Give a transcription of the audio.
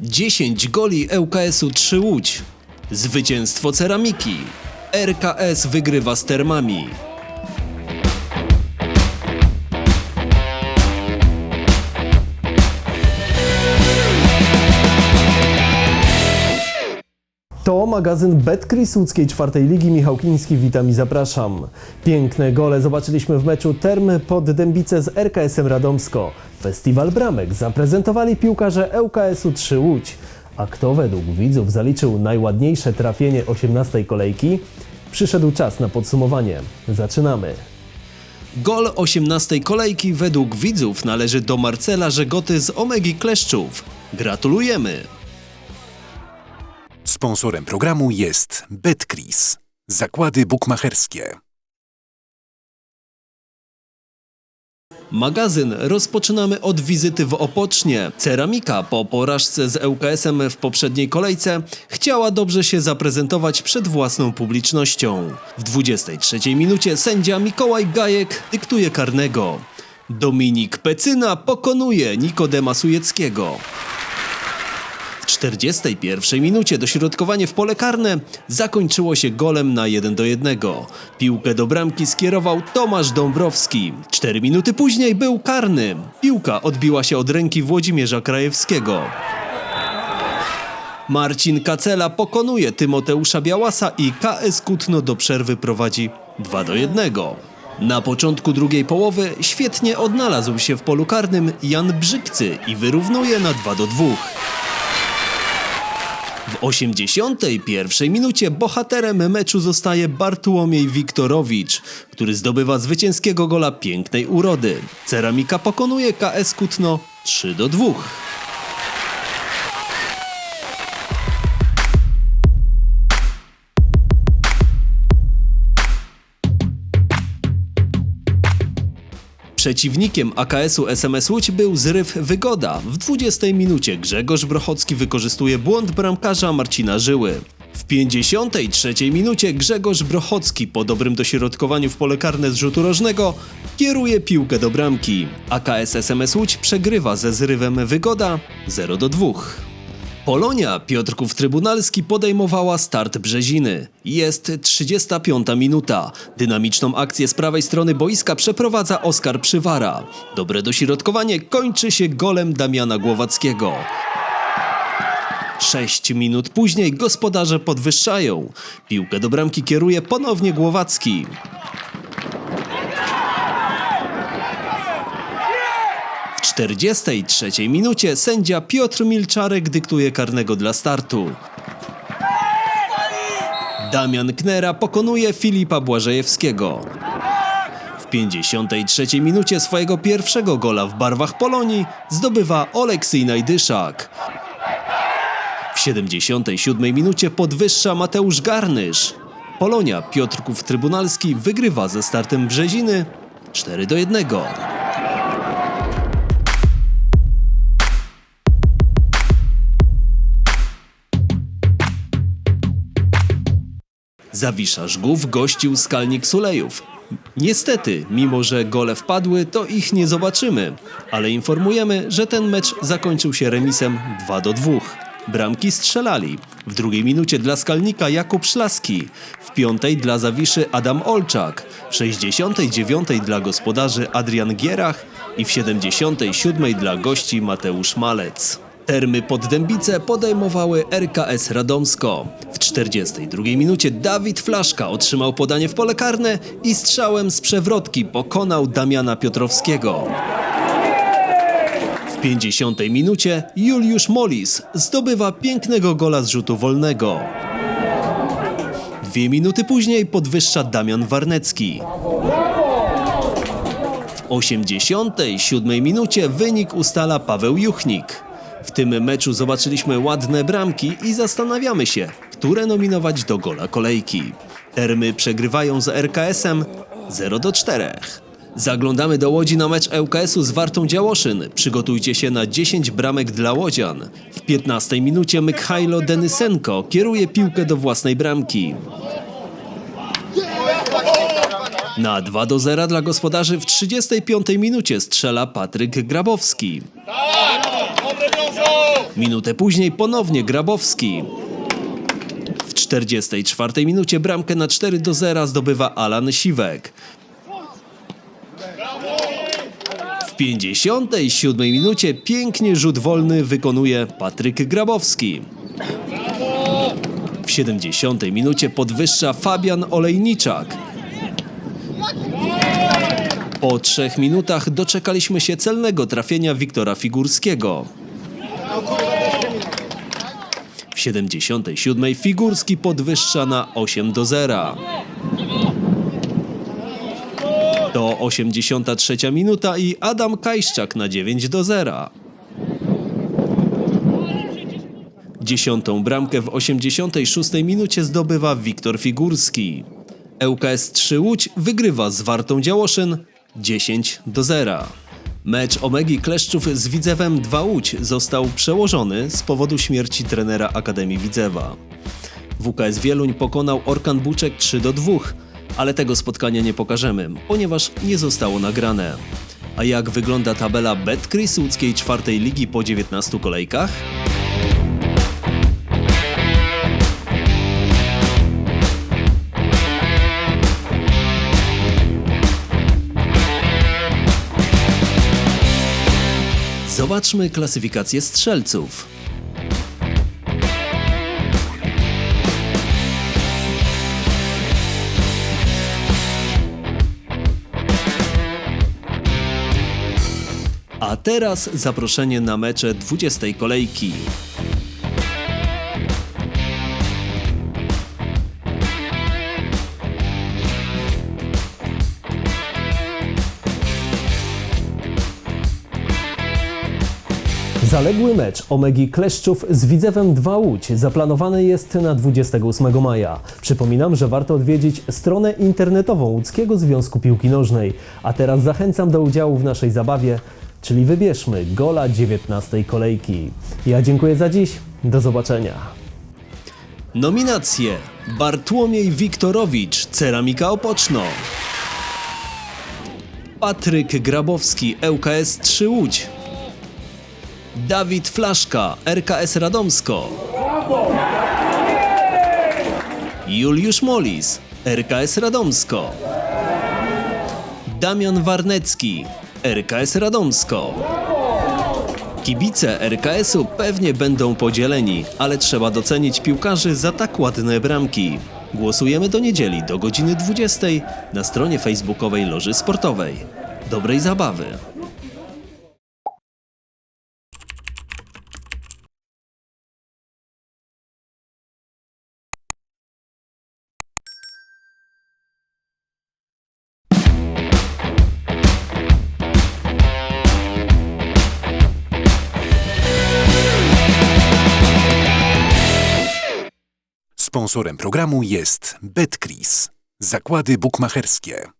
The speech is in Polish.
10 goli ŁKS-u 3 Łódź. Zwycięstwo ceramiki. RKS wygrywa z termami. To magazyn Betkris łódzkiej czwartej ligi. Michał witam i zapraszam. Piękne gole zobaczyliśmy w meczu Termy pod Dębice z RKS-em Radomsko. Festiwal bramek zaprezentowali piłkarze ŁKS-u 3 Łódź. A kto według widzów zaliczył najładniejsze trafienie 18 kolejki? Przyszedł czas na podsumowanie. Zaczynamy. Gol 18 kolejki według widzów należy do Marcela Żegoty z Omegi Kleszczów. Gratulujemy! Sponsorem programu jest Betcris. Zakłady bukmacherskie. Magazyn rozpoczynamy od wizyty w Opocznie. Ceramika po porażce z ŁKS-em w poprzedniej kolejce chciała dobrze się zaprezentować przed własną publicznością. W 23 minucie sędzia Mikołaj Gajek dyktuje karnego. Dominik Pecyna pokonuje Nikodema Sujeckiego. W 41 minucie dośrodkowanie w pole karne zakończyło się golem na 1 do 1. Piłkę do bramki skierował Tomasz Dąbrowski. 4 minuty później był karny. Piłka odbiła się od ręki Włodzimierza Krajewskiego. Marcin Kacela pokonuje Tymoteusza Białasa i KS Kutno do przerwy prowadzi 2 do 1. Na początku drugiej połowy świetnie odnalazł się w polu karnym Jan Brzykcy i wyrównuje na 2 do 2. W 81 minucie bohaterem meczu zostaje Bartłomiej Wiktorowicz, który zdobywa zwycięskiego gola pięknej urody. Ceramika pokonuje KS Kutno 3 do 2. Przeciwnikiem AKS-u SMS Łódź był zryw Wygoda. W 20 minucie Grzegorz Brochocki wykorzystuje błąd bramkarza Marcina Żyły. W 53 minucie Grzegorz Brochocki po dobrym dośrodkowaniu w pole karne z rzutu rożnego kieruje piłkę do bramki. AKS SMS Łódź przegrywa ze zrywem Wygoda 0 do 2. Polonia Piotrków Trybunalski podejmowała start Brzeziny. Jest 35 minuta. Dynamiczną akcję z prawej strony boiska przeprowadza Oskar Przywara. Dobre dośrodkowanie kończy się golem Damiana Głowackiego. Sześć minut później gospodarze podwyższają. Piłkę do bramki kieruje ponownie Głowacki. 43 minucie sędzia Piotr Milczarek dyktuje karnego dla startu. Damian Knera pokonuje Filipa Błażejewskiego. W 53 minucie swojego pierwszego gola w barwach Polonii zdobywa Oleksij Najdyszak. W 77 minucie podwyższa Mateusz Garnysz. Polonia Piotrków Trybunalski wygrywa ze startem Brzeziny 4 do 1. Zawisza Żgów gościł Skalnik Sulejów. Niestety, mimo że gole wpadły, to ich nie zobaczymy, ale informujemy, że ten mecz zakończył się remisem 2 do 2. Bramki strzelali. W drugiej minucie dla Skalnika Jakub Szlaski, w piątej dla Zawiszy Adam Olczak, w 69 dla gospodarzy Adrian Gierach i w 77 dla gości Mateusz Malec. Termy pod Dębice podejmowały RKS Radomsko. W 42 minucie Dawid Flaszka otrzymał podanie w pole karne i strzałem z przewrotki pokonał Damiana Piotrowskiego. W 50 minucie Juliusz Molis zdobywa pięknego gola z rzutu wolnego. Dwie minuty później podwyższa Damian Warnecki. W 87 minucie wynik ustala Paweł Juchnik. W tym meczu zobaczyliśmy ładne bramki i zastanawiamy się, które nominować do gola kolejki. Termy przegrywają z RKS-em 0 do 4. Zaglądamy do Łodzi na mecz ŁKS-u z Wartą Działoszyn. Przygotujcie się na 10 bramek dla Łodzian. W 15 minucie Mykhailo Denysenko kieruje piłkę do własnej bramki. Na 2 do 0 dla gospodarzy w 35 minucie strzela Patryk Grabowski. Minutę później ponownie Grabowski. W 44 minucie bramkę na 4 do 0 zdobywa Alan Siwek. W 57 minucie pięknie rzut wolny wykonuje Patryk Grabowski. W 70 minucie podwyższa Fabian Olejniczak. Po trzech minutach doczekaliśmy się celnego trafienia Wiktora Figurskiego. W 77 Figurski podwyższa na 8 do 0. To 83 minuta i Adam Kajszczak na 9 do 0. Dziesiątą bramkę w 86 minucie zdobywa Wiktor Figurski. ŁKS 3 Łódź wygrywa z Wartą Działoszyn 10 do 0. Mecz Omegi Kleszczów z Widzewem 2 Łódź został przełożony z powodu śmierci trenera Akademii Widzewa. WKS Wieluń pokonał Orkan Buczek 3 do 2, ale tego spotkania nie pokażemy, ponieważ nie zostało nagrane. A jak wygląda tabela Betcris łódzkiej czwartej ligi po 19 kolejkach? Zobaczmy klasyfikację strzelców. A teraz zaproszenie na mecze 20 kolejki. Zaległy mecz Omegi Kleszczów z Widzewem 2 Łódź zaplanowany jest na 28 maja. Przypominam, że warto odwiedzić stronę internetową Łódzkiego Związku Piłki Nożnej. A teraz zachęcam do udziału w naszej zabawie, czyli wybierzmy gola 19 kolejki. Ja dziękuję za dziś, do zobaczenia. Nominacje: Bartłomiej Wiktorowicz, Ceramika Opoczno. Patryk Grabowski, ŁKS 3 Łódź. Dawid Flaszka, RKS Radomsko. Juliusz Molis, RKS Radomsko. Damian Warnecki, RKS Radomsko. Kibice RKS-u pewnie będą podzieleni, ale trzeba docenić piłkarzy za tak ładne bramki. Głosujemy do niedzieli do godziny 20 na stronie facebookowej Loży Sportowej. Dobrej zabawy! Sponsorem programu jest Betcris. Zakłady bukmacherskie.